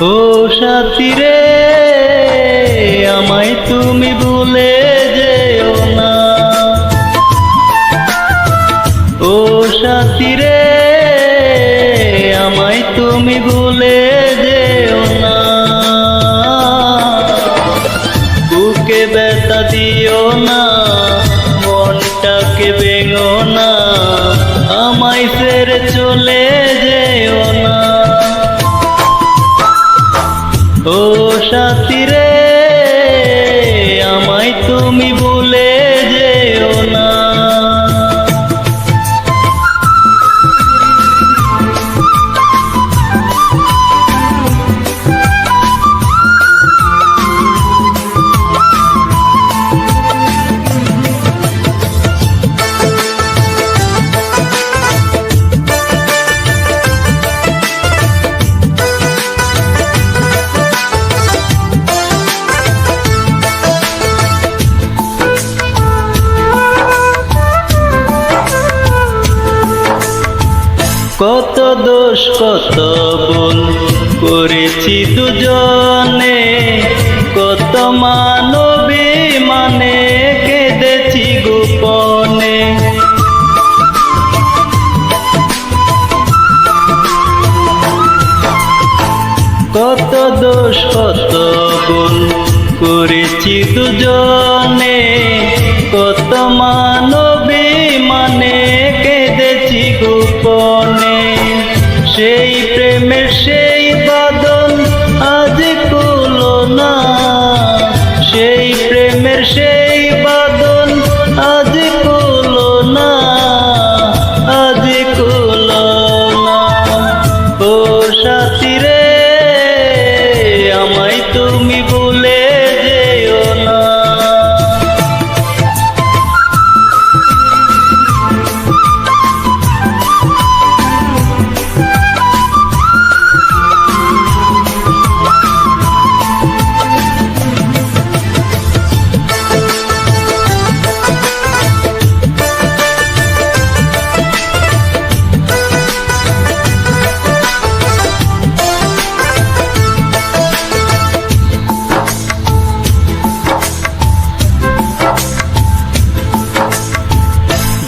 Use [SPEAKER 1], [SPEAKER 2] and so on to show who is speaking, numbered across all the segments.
[SPEAKER 1] ও সাথী রে আমায় তুমি ভুলে যেও না। ও সাথী রে আমায় তুমি ভুলে যেও না। বুকে ব্যথা দিও না, মনটাকে ভেঙো না, আমায় ফের চলে সাথী রে। আমায় তুমি ভুলে কত দোষ, কত ভুল করেছি দুজনে। কত মানবী মানে কেঁদেছি গোপনে। কত দোষ, কত ভুল করেছি দুজনে। কত মানবী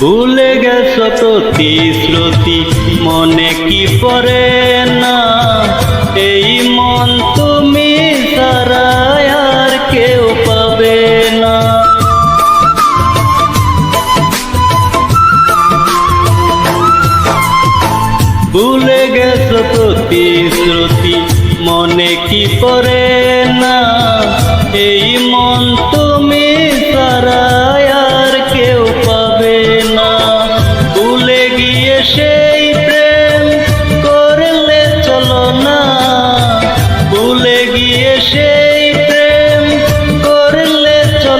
[SPEAKER 1] ভুলে গেছ প্রতিশ্রুতি মনে কি পড়ে না? এই মন তুমি আর কেউ পাবে না। ভুলে গেছ প্রতিশ্রুতি মনে কি পড়ে না?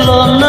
[SPEAKER 1] yoluna